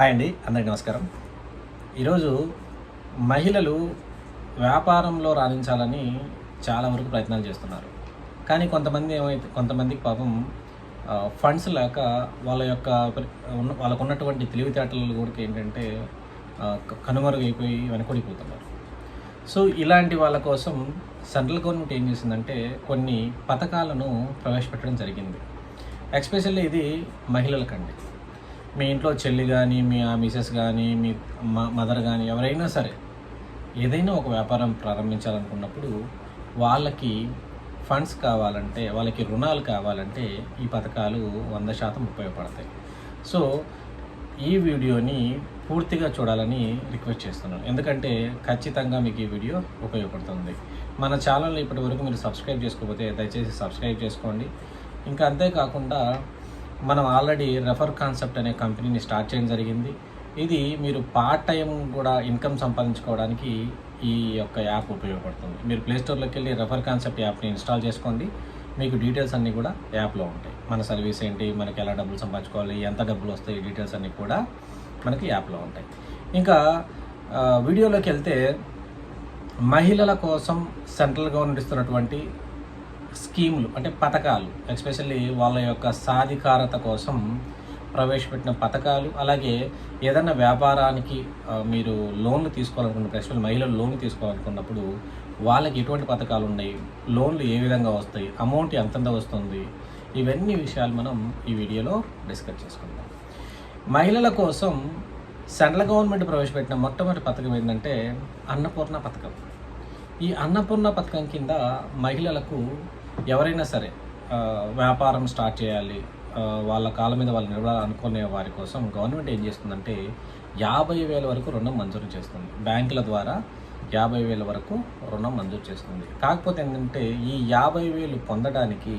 Hi అండి అందరికీ నమస్కారం. ఈరోజు మహిళలు వ్యాపారంలో రాణించాలని చాలా వరకు ప్రయత్నాలు చేస్తున్నారు. కానీ కొంతమంది ఏమైతే కొంతమందికి పాపం ఫండ్స్ లేక వాళ్ళ యొక్క ఉన్న- వాళ్ళకు ఉన్నటువంటి తెలివితేటలు కూడా ఏంటంటే కనుమరుగైపోయి వెనకడిపోతున్నారు. సో ఇలాంటి వాళ్ళ కోసం సెంట్రల్ గవర్నమెంట్ ఏం చేసిందంటే కొన్ని పథకాలను ప్రవేశపెట్టడం జరిగింది. ఎక్స్పెషల్లీ ఇది మహిళలకండి. మీ ఇంట్లో చెల్లి కానీ మీ ఆ మిసెస్ కానీ మీ మ- మదర్ కానీ ఎవరైనా సరే ఏదైనా ఒక వ్యాపారం ప్రారంభించాలనుకున్నప్పుడు వాళ్ళకి ఫండ్స్ కావాలంటే వాళ్ళకి రుణాలు కావాలంటే ఈ పథకాలు వంద శాతం ఉపయోగపడతాయి. సో ఈ వీడియోని పూర్తిగా చూడాలని రిక్వెస్ట్ చేస్తున్నాను. ఎందుకంటే ఖచ్చితంగా మీకు ఈ వీడియో ఉపయోగపడుతుంది. మన ఛానల్ని ఇప్పటి వరకు మీరు సబ్స్క్రైబ్ చేసుకోకపోతే దయచేసి సబ్స్క్రైబ్ చేసుకోండి. ఇంకా అంతేకాకుండా మనం ఆల్రెడీ రెఫర్ కాన్సెప్ట్ అనే కంపెనీని స్టార్ట్ చేయడం జరిగింది. ఇది మీరు పార్ట్ టైం కూడా ఇన్కమ్ సంపాదించుకోవడానికి ఈ యొక్క యాప్ ఉపయోగపడుతుంది. మీరు ప్లేస్టోర్లోకి వెళ్ళి రెఫర్ కాన్సెప్ట్ యాప్ని ఇన్స్టాల్ చేసుకోండి. మీకు డీటెయిల్స్ అన్నీ కూడా యాప్లో ఉంటాయి. మన సర్వీస్ ఏంటి మనకి ఎలా డబ్బులు సంపాదించుకోవాలి ఎంత డబ్బులు వస్తాయి డీటెయిల్స్ అన్నీ కూడా మనకి యాప్లో ఉంటాయి. ఇంకా వీడియోలోకి వెళ్తే మహిళల కోసం సెంట్రల్ గవర్నమెంట్ ఇస్తున్నటువంటి స్కీములు అంటే పథకాలు ఎస్పెషల్లీ వాళ్ళ యొక్క సాధికారత కోసం ప్రవేశపెట్టిన పథకాలు అలాగే ఏదైనా వ్యాపారానికి మీరు లోన్లు తీసుకోవాలనుకున్న ఎస్పెషల్ మహిళలు లోన్లు తీసుకోవాలనుకున్నప్పుడు వాళ్ళకి ఎటువంటి పథకాలు ఉన్నాయి? లోన్లు ఏ విధంగా వస్తాయి? అమౌంట్ ఎంతంత వస్తుంది? ఇవన్నీ విషయాలు మనం ఈ వీడియోలో డిస్కస్ చేసుకుందాం. మహిళల కోసం సెంట్రల్ గవర్నమెంట్ ప్రవేశపెట్టిన మొట్టమొదటి పథకం ఏంటంటే అన్నపూర్ణ పథకం. ఈ అన్నపూర్ణ పథకం కింద మహిళలకు ఎవరైనా సరే వ్యాపారం స్టార్ట్ చేయాలి వాళ్ళ కాళ్ళ మీద వాళ్ళు నిలబడాలనుకునే వారి కోసం గవర్నమెంట్ ఏం చేస్తుందంటే యాభై వేల వరకు రుణం మంజూరు చేస్తుంది. బ్యాంకుల ద్వారా యాభై వేల వరకు రుణం మంజూరు చేస్తుంది. కాకపోతే ఏంటంటే ఈ యాభై వేలు పొందడానికి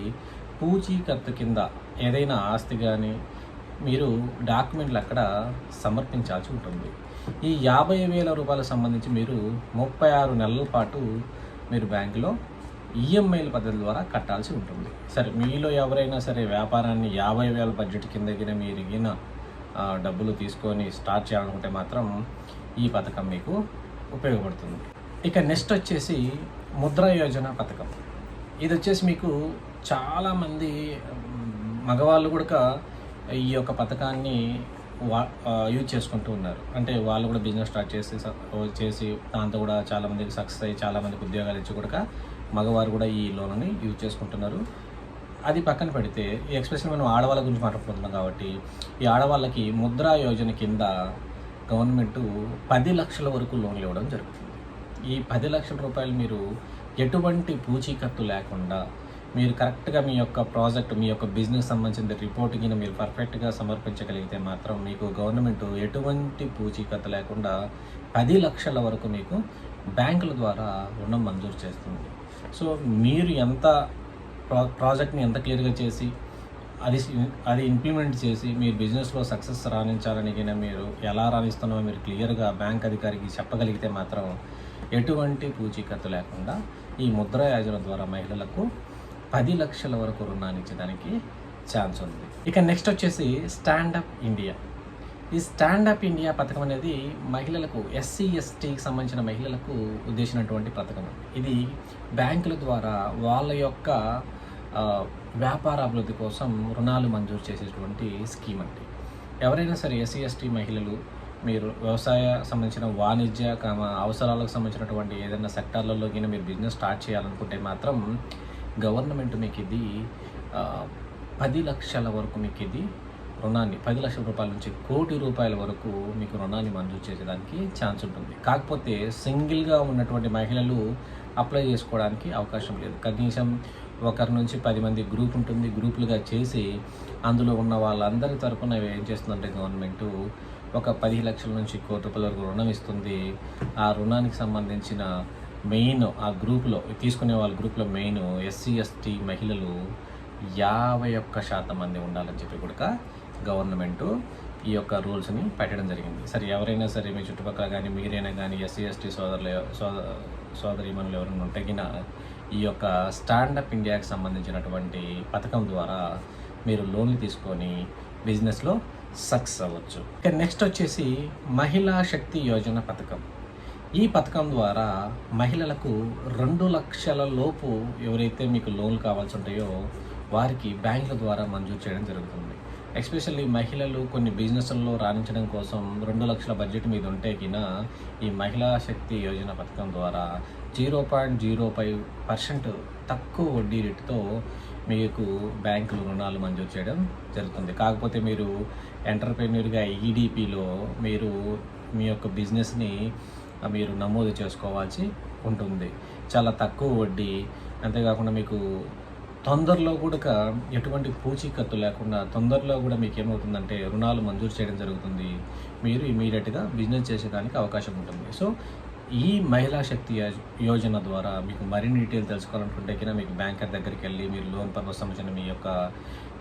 పూచీకత్తు కింద ఏదైనా ఆస్తి కానీ మీరు డాక్యుమెంట్లు అక్కడ సమర్పించాల్సి ఉంటుంది. ఈ యాభై వేల రూపాయలకు సంబంధించి మీరు ముప్పై ఆరు నెలల పాటు మీరు బ్యాంకులో ఈఎంఐల పద్ధతి ద్వారా కట్టాల్సి ఉంటుంది. సరే మీలో ఎవరైనా సరే వ్యాపారాన్ని యాభై వేల బడ్జెట్ కిందకిన మీరు ఇగిన డబ్బులు తీసుకొని స్టార్ట్ చేయాలనుకుంటే మాత్రం ఈ పథకం మీకు ఉపయోగపడుతుంది. ఇక నెక్స్ట్ వచ్చేసి ముద్రా యోజన పథకం. ఇది వచ్చేసి మీకు చాలామంది మగవాళ్ళు కూడా ఈ యొక్క పథకాన్ని వా యూజ్ చేసుకుంటూ ఉన్నారు. అంటే వాళ్ళు కూడా బిజినెస్ స్టార్ట్ చేసి చేసి దాంతో కూడా చాలామందికి సక్సెస్ అయ్యి చాలామందికి ఉద్యోగాలు ఇచ్చి కూడా మగవారు కూడా ఈ లోన్ని యూజ్ చేసుకుంటున్నారు. అది పక్కన పెడితే ఈ ఎక్స్ప్రెషన్ మనం ఆడవాళ్ళ గురించి మాట్లాడుకుంటున్నాం కాబట్టి ఈ ఆడవాళ్ళకి ముద్రా యోజన కింద గవర్నమెంట్ పది లక్షల వరకు లోన్లు ఇవ్వడం జరుగుతుంది. ఈ పది లక్షల రూపాయలు మీరు ఎటువంటి పూచీకత్తు లేకుండా మీరు కరెక్ట్గా మీ యొక్క ప్రాజెక్ట్ మీ యొక్క బిజినెస్ సంబంధించిన రిపోర్ట్కి మీరు పర్ఫెక్ట్గా సమర్పించగలిగితే మాత్రం మీకు గవర్నమెంట్ ఎటువంటి పూచీకత్తు లేకుండా పది లక్షల వరకు మీకు బ్యాంకుల ద్వారా రుణం మంజూరు చేస్తుంది. సో మీరు ఎంత ప్రా ప్రాజెక్ట్ని ఎంత క్లియర్గా చేసి అది అది ఇంప్లిమెంట్ చేసి మీరు బిజినెస్లో సక్సెస్ రాణించాలని మీరు ఎలా రాణిస్తున్నామో మీరు క్లియర్గా బ్యాంక్ అధికారికి చెప్పగలిగితే మాత్రం ఎటువంటి పూచీకత్తు లేకుండా ఈ ముద్ర యోజన ద్వారా మహిళలకు పది లక్షల వరకు రుణాన్ని ఇచ్చేదానికి ఛాన్స్ ఉంది. ఇక నెక్స్ట్ వచ్చేసి స్టాండప్ ఇండియా. ఈ స్టాండప్ ఇండియా పథకం అనేది మహిళలకు ఎస్సీ ఎస్టీకి సంబంధించిన మహిళలకు ఉద్దేశించినటువంటి పథకం. ఇది బ్యాంకుల ద్వారా వాళ్ళ యొక్క వ్యాపార అభివృద్ధి కోసం రుణాలు మంజూరు చేసేటువంటి స్కీమ్ అండి. ఎవరైనా సరే ఎస్సీ ఎస్టీ మహిళలు మీరు వ్యవసాయ సంబంధించిన వాణిజ్య కామ అవసరాలకు సంబంధించినటువంటి ఏదైనా సెక్టార్లలో కానీ మీరు బిజినెస్ స్టార్ట్ చేయాలనుకుంటే మాత్రం గవర్నమెంట్ మీకు ఇది పది లక్షల వరకు మీకు ఇది రుణాన్ని పది లక్షల రూపాయల నుంచి కోటి రూపాయల వరకు మీకు రుణాన్ని మంజూరు చేసేదానికి ఛాన్స్ ఉంటుంది. కాకపోతే సింగిల్గా ఉన్నటువంటి మహిళలు అప్లై చేసుకోవడానికి అవకాశం లేదు. కనీసం ఒకరి నుంచి పది మంది గ్రూప్ ఉంటుంది. గ్రూపులుగా చేసి అందులో ఉన్న వాళ్ళందరి తరఫున ఏం చేస్తుందంటే గవర్నమెంట్ ఒక పది లక్షల నుంచి కోటి రూపాయల వరకు రుణం ఇస్తుంది. ఆ రుణానికి సంబంధించిన మెయిన్ ఆ గ్రూప్లో తీసుకునే వాళ్ళ గ్రూప్లో మెయిన్ ఎస్సీ ఎస్టీ మహిళలు యాభై ఒక్క శాతం మంది ఉండాలని చెప్పి కూడా గవర్నమెంట్ ఈ యొక్క రూల్స్ని పెట్టడం జరిగింది. సరే ఎవరైనా సరే మీ చుట్టుపక్కల కానీ మీరైనా కానీ ఎస్సీ ఎస్టీ సోదరులు సోద సోదరీమణులు ఎవరైనా ఉంటే ఈ యొక్క స్టాండప్ ఇండియాకి సంబంధించినటువంటి పథకం ద్వారా మీరు లోన్లు తీసుకొని బిజినెస్లో సక్సెస్ అవ్వచ్చు. ఇక నెక్స్ట్ వచ్చేసి మహిళా శక్తి యోజన పథకం. ఈ పథకం ద్వారా మహిళలకు రెండు లక్షల లోపు ఎవరైతే మీకు లోన్లు కావాల్సి ఉంటాయో వారికి బ్యాంకుల ద్వారా మంజూరు చేయడం జరుగుతుంది. ఎస్పెషల్లీ మహిళలు కొన్ని బిజినెస్లలో రాణించడం కోసం రెండు లక్షల బడ్జెట్ మీద ఉంటే కినా ఈ మహిళా శక్తి యోజన పథకం ద్వారా zero point zero five percent తక్కువ వడ్డీ రేటుతో మీకు బ్యాంకులు రుణాలు మంజూరు చేయడం జరుగుతుంది. కాకపోతే మీరు ఎంటర్ప్రెన్యూర్గా ఈడీపీలో మీరు మీ యొక్క బిజినెస్ని మీరు నమోదు చేసుకోవాల్సి ఉంటుంది. చాలా తక్కువ వడ్డీ. అంతేకాకుండా మీకు తొందరలో కూడా ఎటువంటి పూచీకత్తు లేకుండా తొందరలో కూడా మీకు ఏమవుతుందంటే రుణాలు మంజూరు చేయడం జరుగుతుంది. మీరు ఇమీడియట్గా బిజినెస్ చేసేదానికి అవకాశం ఉంటుంది. సో ఈ మహిళా శక్తి యో- యోజన ద్వారా మీకు మరిన్ని డీటెయిల్ తెలుసుకోవాలనుకుంటే కన్నా మీకు బ్యాంకర్ దగ్గరికి వెళ్ళి మీరు లోన్ పర్పస్ సంబంధించిన మీ యొక్క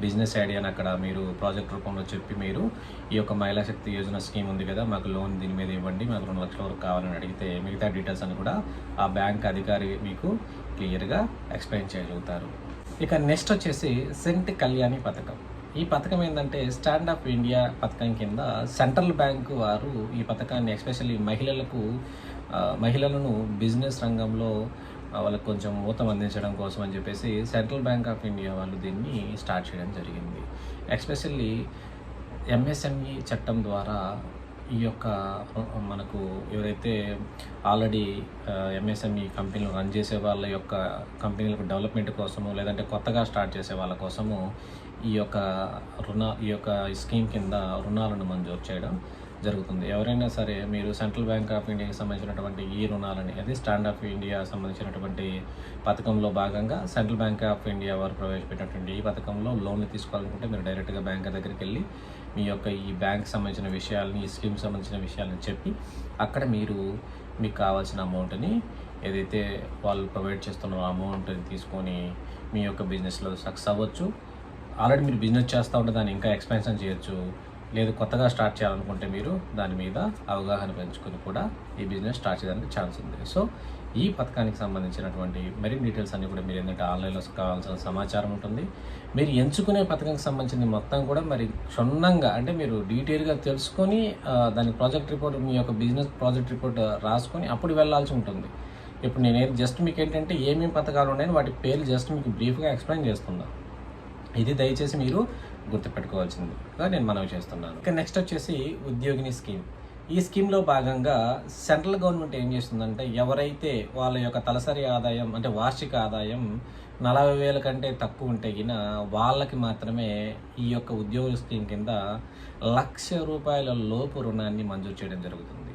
బిజినెస్ ఐడియాని అక్కడ మీరు ప్రాజెక్ట్ రూపంలో చెప్పి మీరు ఈ యొక్క మహిళా శక్తి యోజన స్కీమ్ ఉంది కదా మాకు లోన్ దీని మీద ఇవ్వండి మాకు రెండు లక్షల వరకు కావాలని అడిగితే మిగతా డీటెయిల్స్ అని కూడా ఆ బ్యాంక్ అధికారి మీకు క్లియర్గా ఎక్స్ప్లెయిన్ చేయగలుగుతారు. ఇక నెక్స్ట్ వచ్చేసి సెంట్ కళ్యాణి పథకం. ఈ పథకం ఏంటంటే స్టాండ్ అప్ ఇండియా పథకం కింద సెంట్రల్ బ్యాంక్ వారు ఈ పథకాన్ని ఎస్పెషల్లీ మహిళలకు మహిళలను బిజినెస్ రంగంలో వాళ్ళకి కొంచెం ఊతం అందించడం కోసం అని చెప్పేసి సెంట్రల్ బ్యాంక్ ఆఫ్ ఇండియా వాళ్ళు దీన్ని స్టార్ట్ చేయడం జరిగింది. ఎస్పెషల్లీ ఎంఎస్ఎంఈ చట్టం ద్వారా ఈ యొక్క మనకు ఎవరైతే ఆల్రెడీ ఎంఎస్ఎంఈ కంపెనీలు రన్ చేసే వాళ్ళ యొక్క కంపెనీలకు డెవలప్మెంట్ కోసము లేదంటే కొత్తగా స్టార్ట్ చేసే వాళ్ళ కోసము ఈ యొక్క రుణ ఈ యొక్క స్కీమ్ కింద రుణాలను మంజూరు చేయడం జరుగుతుంది. ఎవరైనా సరే మీరు సెంట్రల్ బ్యాంక్ ఆఫ్ ఇండియాకి సంబంధించినటువంటి ఈ రుణాలని అది స్టాండ్ ఆఫ్ ఇండియా సంబంధించినటువంటి పథకంలో భాగంగా సెంట్రల్ బ్యాంక్ ఆఫ్ ఇండియా వారు ప్రవేశపెట్టినటువంటి ఈ పథకంలో లోన్లు తీసుకోవాలనుకుంటే మీరు డైరెక్ట్గా బ్యాంక్ దగ్గరికి వెళ్ళి మీ యొక్క ఈ బ్యాంక్ సంబంధించిన విషయాలని ఈ స్కీమ్ సంబంధించిన విషయాలని చెప్పి అక్కడ మీరు మీకు కావాల్సిన అమౌంట్ని ఏదైతే వాళ్ళు ప్రొవైడ్ చేస్తున్న అమౌంట్ని తీసుకొని మీ యొక్క బిజినెస్లో సక్సెస్ అవ్వచ్చు. ఆల్రెడీ మీరు బిజినెస్ చేస్తూ ఉంటే దాన్ని ఇంకా ఎక్స్పెన్షన్ చేయొచ్చు. లేదు కొత్తగా స్టార్ట్ చేయాలనుకుంటే మీరు దాని మీద అవగాహన పెంచుకొని కూడా ఈ బిజినెస్ స్టార్ట్ చేయడానికి ఛాన్స్ ఉంది. సో ఈ పథకానికి సంబంధించినటువంటి మరిన్ని డీటెయిల్స్ అన్ని కూడా మీరు ఏంటంటే ఆన్లైన్లో కావాల్సిన సమాచారం ఉంటుంది. మీరు ఎంచుకునే పథకానికి సంబంధించిన మొత్తం కూడా మరి క్షుణ్ణంగా అంటే మీరు డీటెయిల్గా తెలుసుకొని దాని ప్రాజెక్ట్ రిపోర్ట్ మీ యొక్క బిజినెస్ ప్రాజెక్ట్ రిపోర్ట్ రాసుకొని అప్పుడు వెళ్ళాల్సి ఉంటుంది. ఇప్పుడు నేను జస్ట్ మీకు ఏంటంటే ఏమేమి పథకాలు ఉన్నాయని వాటి పేర్లు జస్ట్ మీకు బ్రీఫ్గా ఎక్స్ప్లెయిన్ చేస్తున్నాను ఇది దయచేసి మీరు గుర్తుపెట్టుకోవాల్సిందిగా నేను మనవి చేస్తున్నాను. ఇక నెక్స్ట్ వచ్చేసి ఉద్యోగిని స్కీమ్. ఈ స్కీమ్లో భాగంగా సెంట్రల్ గవర్నమెంట్ ఏం చేస్తుందంటే ఎవరైతే వాళ్ళ యొక్క తలసరి ఆదాయం అంటే వార్షిక ఆదాయం నలభై వేల కంటే తక్కువ ఉంటే గిన వాళ్ళకి మాత్రమే ఈ యొక్క ఉద్యోగుల స్కీమ్ కింద లక్ష రూపాయల లోపు రుణాన్ని మంజూరు చేయడం జరుగుతుంది.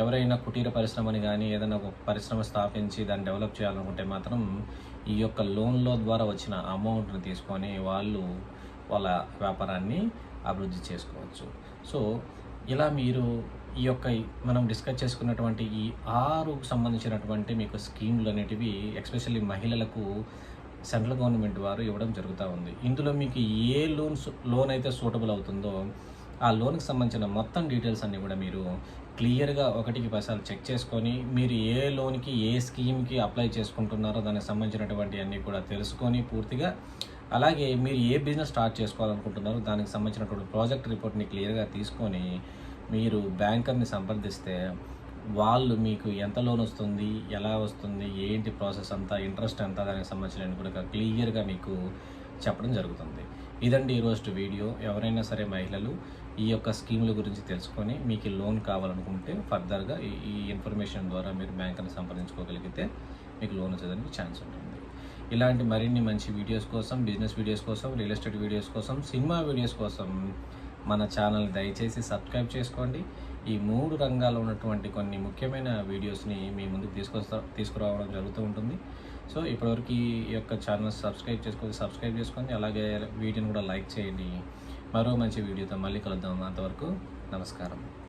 ఎవరైనా కుటీర పరిశ్రమని కానీ ఏదైనా ఒక పరిశ్రమ స్థాపించి దాన్ని డెవలప్ చేయాలనుకుంటే మాత్రం ఈ యొక్క లోన్లో ద్వారా వచ్చిన అమౌంట్ని తీసుకొని వాళ్ళు వాళ్ళ వ్యాపారాన్ని అభివృద్ధి చేసుకోవచ్చు. సో ఇలా మీరు ఈ యొక్క మనం డిస్కస్ చేసుకున్నటువంటి ఈ ఆరు సంబంధించినటువంటి మీకు స్కీమ్లు అనేటివి ఎస్పెషల్లీ మహిళలకు సెంట్రల్ గవర్నమెంట్ వారు ఇవ్వడం జరుగుతూ ఉంది. ఇందులో మీకు ఏ లోన్స్ లోన్ అయితే సూటబుల్ అవుతుందో ఆ లోన్కి సంబంధించిన మొత్తం డీటెయిల్స్ అన్నీ కూడా మీరు క్లియర్గా ఒకటికి పైసలు చెక్ చేసుకొని మీరు ఏ లోన్కి ఏ స్కీమ్కి అప్లై చేసుకుంటున్నారో దానికి సంబంధించినటువంటి అన్నీ కూడా తెలుసుకొని పూర్తిగా అలాగే మీరు ఏ బిజినెస్ స్టార్ట్ చేసుకోవాలనుకుంటున్నారో దానికి సంబంధించినటువంటి ప్రాజెక్ట్ రిపోర్ట్ని క్లియర్గా తీసుకొని మీరు బ్యాంకర్ని సంప్రదిస్తే వాళ్ళు మీకు ఎంత లోన్ వస్తుంది ఎలా వస్తుంది ఏంటి ప్రాసెస్ అంతా ఇంట్రెస్ట్ ఎంత దానికి సంబంధించిన కూడా క్లియర్గా మీకు చెప్పడం జరుగుతుంది. ఇదండి ఈరోజు వీడియో. ఎవరైనా సరే మహిళలు ఈ యొక్క స్కీముల గురించి తెలుసుకొని మీకు లోన్ కావాలనుకుంటే ఫర్దర్గా ఈ ఇన్ఫర్మేషన్ ద్వారా మీరు బ్యాంకుని సంప్రదించుకోగలిగితే మీకు లోన్ వచ్చేదానికి ఛాన్స్ ఉంటుంది. ఇలాంటి మరిన్ని మంచి వీడియోస్ కోసం బిజినెస్ వీడియోస్ కోసం రియల్ ఎస్టేట్ వీడియోస్ కోసం సినిమా వీడియోస్ కోసం మన ఛానల్ దయచేసి సబ్స్క్రైబ్ చేసుకోండి. ఈ మూడు రంగాల్లో ఉన్నటువంటి కొన్ని ముఖ్యమైన వీడియోస్ని మీ ముందుకు తీసుకొస్తా తీసుకురావడం జరుగుతూ ఉంటుంది. సో ఇప్పటివరకు ఈ యొక్క ఛానల్ సబ్స్క్రైబ్ చేసుకోండి సబ్స్క్రైబ్ చేసుకోండి. అలాగే వీటిని కూడా లైక్ చేయండి. మరో మంచి వీడియోతో మళ్ళీ కలుద్దాం అంతవరకు నమస్కారం.